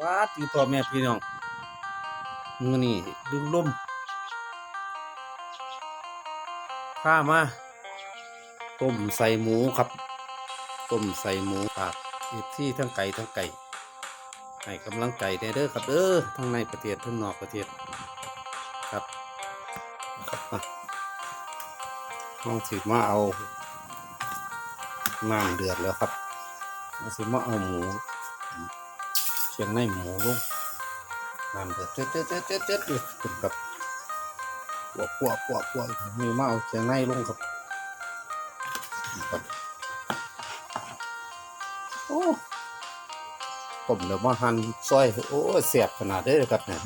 ว้าตีพ่อแม่พี่น้องมือนี้ดึงลมข้ามาต้มใส่หมูครับต้มใส่หมูฝากเอฟที่ทั้งไก่ทั้งไก่ให้กำลังใจได้เด้อครับเด้อทั้งในประเทศทั้งนอกประเทศครับครับมาลองสิมาเอาน้ำเดือดแล้วครับมาสิมาเอาหมู เชียงในหมูลงน้ำเดือดเจ็ดเจ็ดเจ็ดเจ็ดเจ็ดอยู่ขึ้นกับปวกปวกปวกปวกมีมาเอาเชียงในลงครับครับโอ้ผมเดี๋ยวมาหั่นซอยโอ้เสียบขนาดได้เลยครับเนี่ย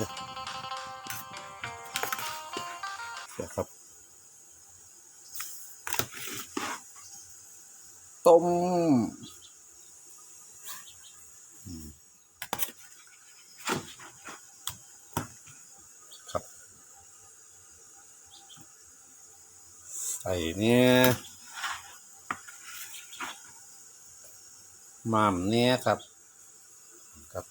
ใส่เนี่ยหม่ำเนี่ยครับครับ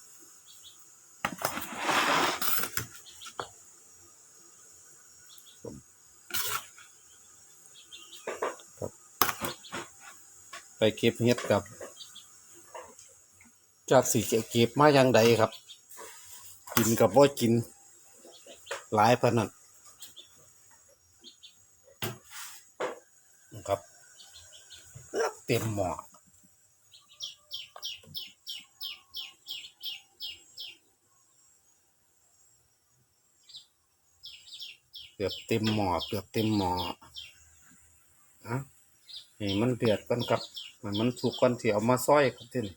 ครับ ไปเก็บเห็ดกับ จากสีเก็บมาอย่างใดครับ กินกับบ่ากิน หลายพนันนะ ครับเต็มหม้อเกือบเต็มหม้อเกือบเต็มหม้ออะให้มันเดือดก่อนครับให้มันสุกก่อนที่เอามาซอยครับที่นี้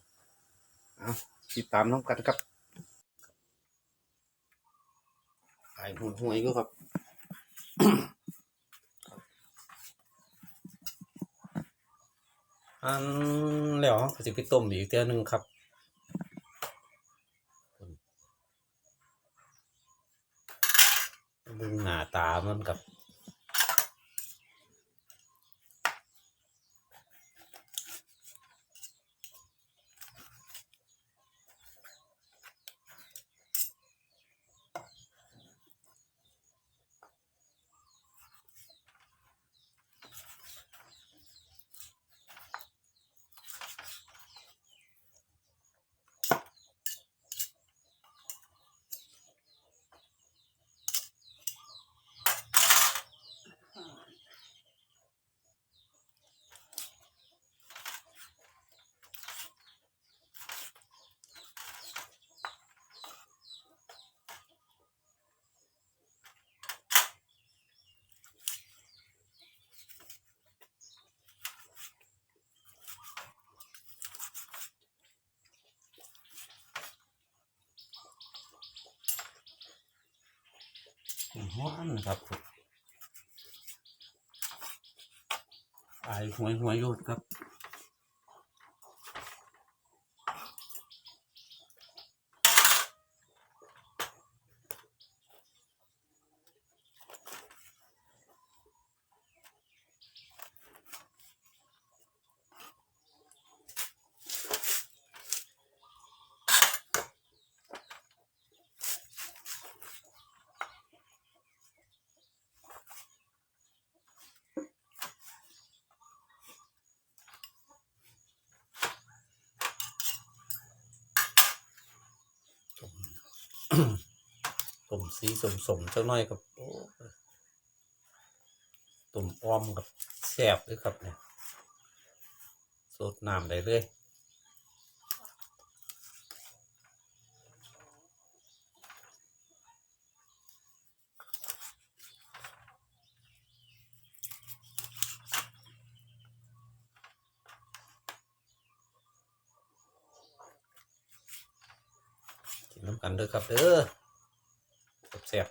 อะติดตามน้องกันครับขายหวยๆก็ครับ อันแล้วก็จะไปต้มอีกเตียนึงครับ ดูหน้าตามันกับ ห้อนครับไอหวยหวยโยดครับ ต้มสีสมสมเจังน้อยกับตุ่มออมกับแสบด้วยครับเนี่ยสดน้ำได้เลย กันเด้อครับเด้อแซ่บ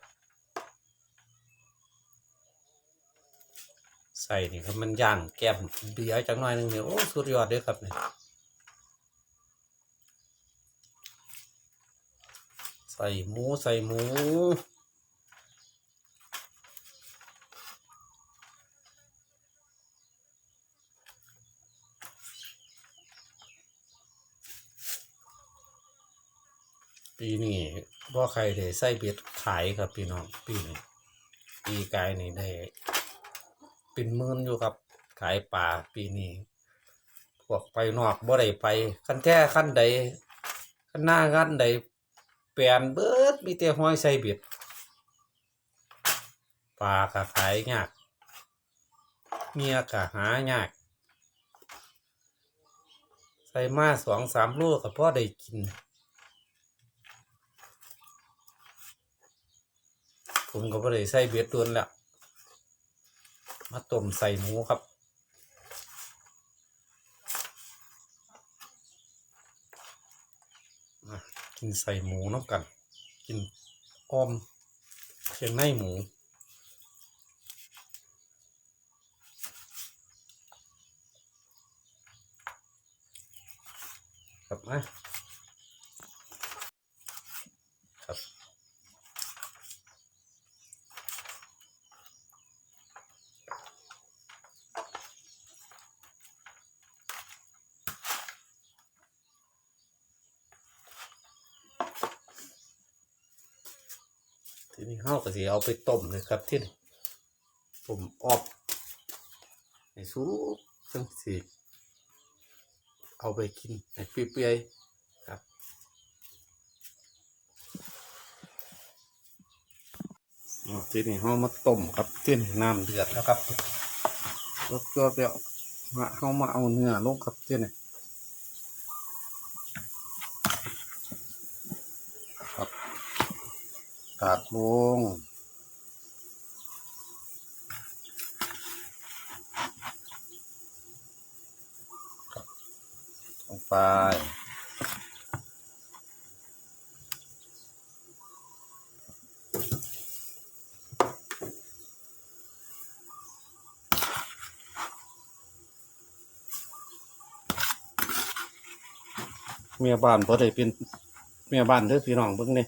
ใส่นี่ครับมันย่างแก้มเบียจังหน่อยหนึงเนี่ยโอ้สุดยอดเลยครับเนี่ยใส่หมูใส่หมู ปีนี้ บ่ใครได้ใส่เบ็ดขายครับพี่น้องปีนี้ปีกายนี่ได้เป็นหมื่นอยู่ครับขายปลาปีนี้พวกไปนอกบ่ได้ไปคันแท้คันใดคันหน้าคันใดแปลนเบิดมีแต่ห้อยใส่เบ็ดปลาก็ขายยากเมียก็หายากใส่มาสองสามโลก็พอได้กิน ผมก็บ่ได้ใส่เบ็ดตัวนแล้วมาต้มใส่หมูครับกินใส่หมูน้ำกัน กินอ้อมเชียงในหมูครับมา เฮาก็สิเอาไปต้มเลยครับที่นี่ต้มออบให้สุกจังสิเอาไปกินให้เปื่อยๆครับอ๋อที่นี้เฮามาต้มครับที่นี่น้ำเดือดแล้วครับรสก็เดี๋ยวมาเฮามาเอาเนื้อลงครับที่นี่ครับ กาดลงลงไปเมียบ้านพอได้เป็นเมียบ้านเด้อพี่น้องเบิ่งนี่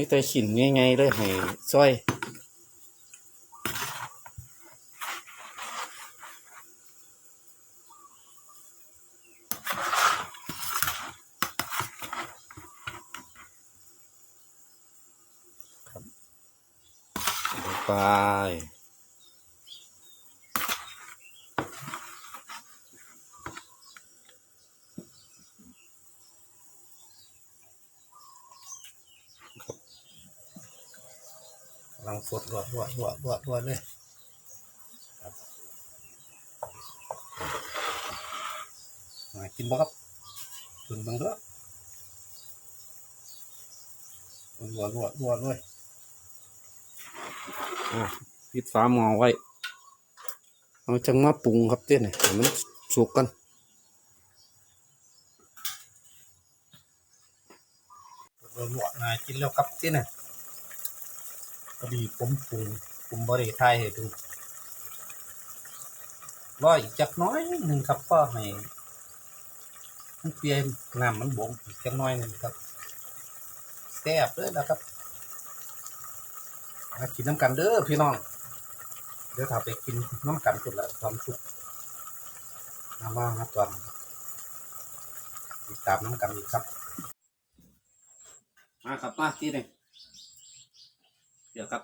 มีแต่ขินง่ายๆเลยให้ซอยไป กำลังฟดรวดรวดรวดรวดรวดเลยครับมากินบ่ครับตุนเบังเด้อรวดรวดรวดเลยอะปิดฝาหม้อไว้ เอาจังมาปรุงครับเต้นให้มันสุกกันรวดรวดมากินแล้วครับเต้นน่ะ พอดีผมปรุงปรุงบริไทยให้ดูรออีกจักน้อยหนึ่งครับก็ให้มันเปลี่ยนน้ำมันบวมอีกจักน้อยหนึ่งครับแซ่บเลยนะครับมากินน้ำกันเด้อพี่น้อง เดี๋ยวถ้าไปกินน้ำกันสุดละความสุขน้ำว่านะตอนติดตามน้ำกันอีกครับ มาครับมาที่นี่ เดี๋ยวครับ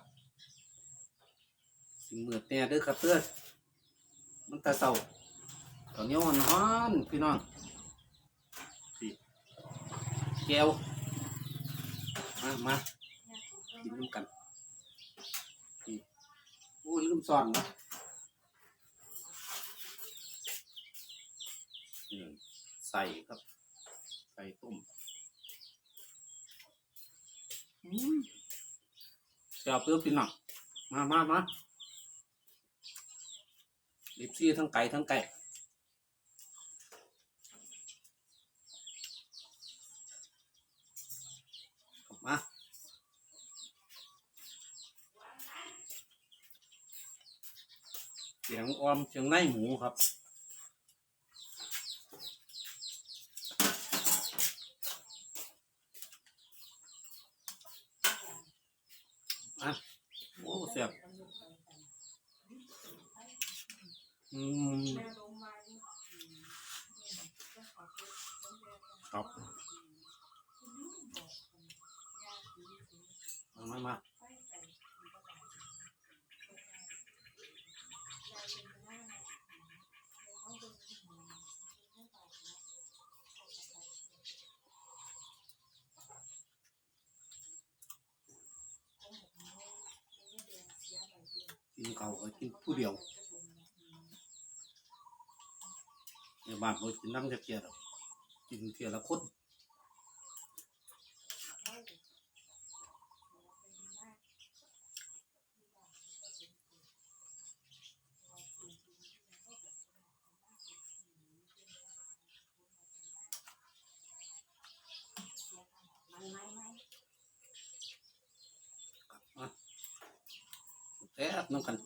สิมืดแน่เด้อครับเพื่อนมันตาเศร้าตอนนี้มันนอนพี่น้องสิแก้วมามากินน้ำกันนี่โอ้ลืมสอนนะใส่ครับใส่ต้มอื มเสียบเพื่อพี่น้องมามามาลิบซี่ทั้งไก่ทั้งไก่มาเสียงออมเสียงในหมูครับ อะโอ้เสียบอืมครับ กินเขาว ก็กินผู้เดียวในบ้านเขากินน้ำจะเกียรกินเทียละคนแซ่บน้ำกัน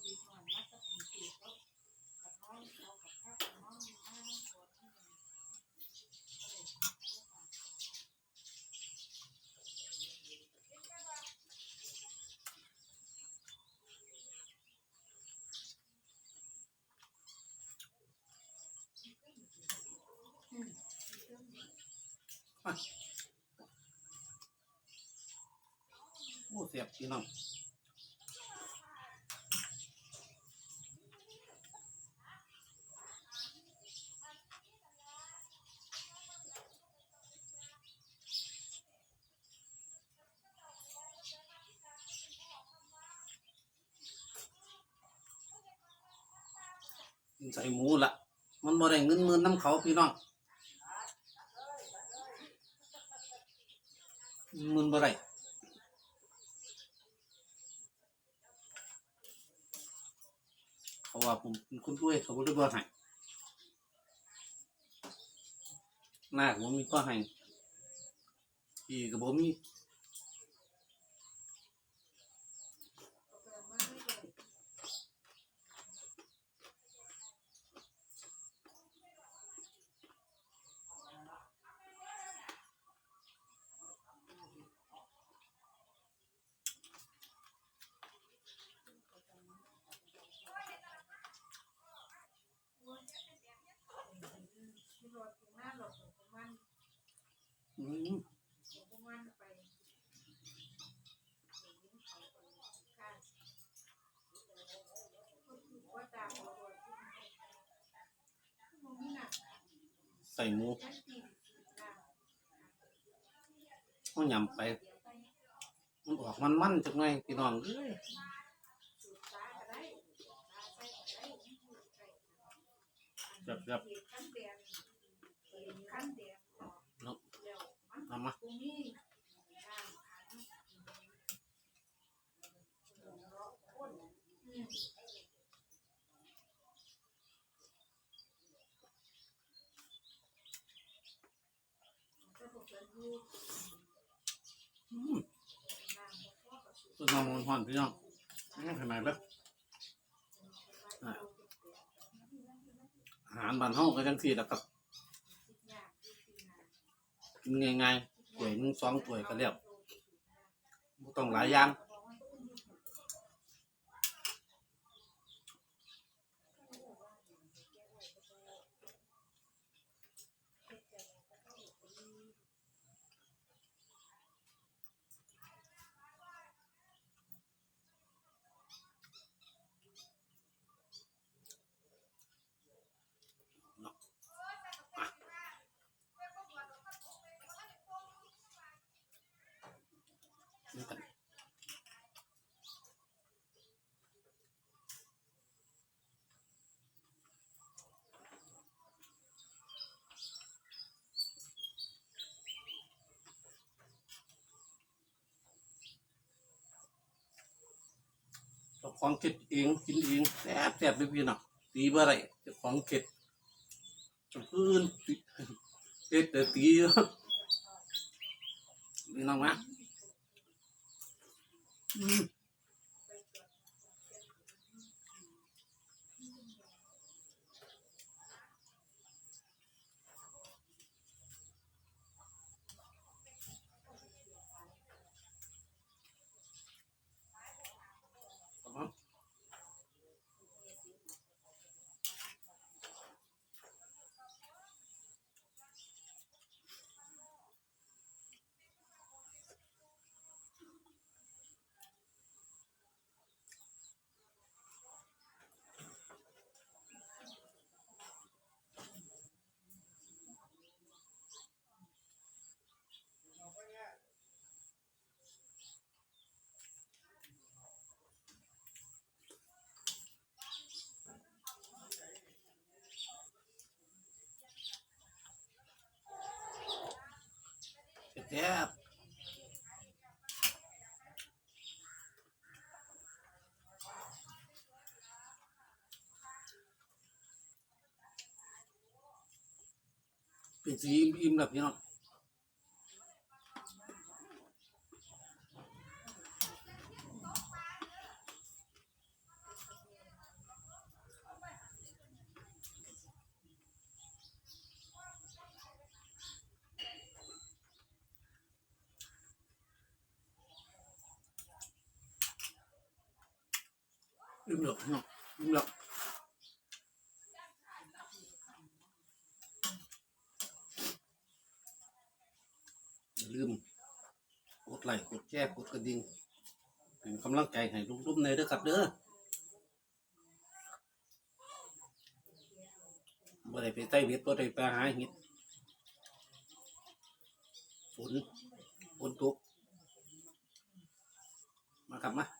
โอ้เสียบพี่น้องใส่หมูละมันบ่ได้เงินหมื่นน้ำเขาพี่น้อง มันบ่ได้เขาว่าผมคุณด้วยเขาบ่ได้บ่ให้หน้าผมมีก็ให้พี่กับผมมใส่ หมูเขายำไป มันออกมันมันๆจักหน่อยพี่น้องเอ้ยแบบแบบเนาะเอามาอืมต้ นน้ำมันหอนพี่น้องนี่ขนาดแบบอาหารบ้านเฮาก็จังสี่แล้วกับกินง่ายๆป่วยหนึงสองป่วยก็เรียบต้องหลายอย่าง ของเก็ดเองกินเองแซ่บแซ่บเลยพี่น้องตีบ่ไรเจ้าของเก็ดจนพื้นติเอ็ดแต่ตีพี่น้องนะอืม ซ่บเป็นสีอิ่มๆแบบนี้เนาะ อิ่มแล้วพี่น้องอิ่มแล้วอย่าลืมกดไลค์กดแชร์กดกระดิ่งเป็นกำลังใจให้ลุงๆในอยเด้อครับเด้อบ่ได้ไปใต้เบ็ดบ่ได้ไปหาเห็ดฝนฝนตกมาครับมา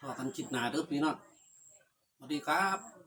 พอกันจิตหนาเด้อพี่น้องสวัสดีครับ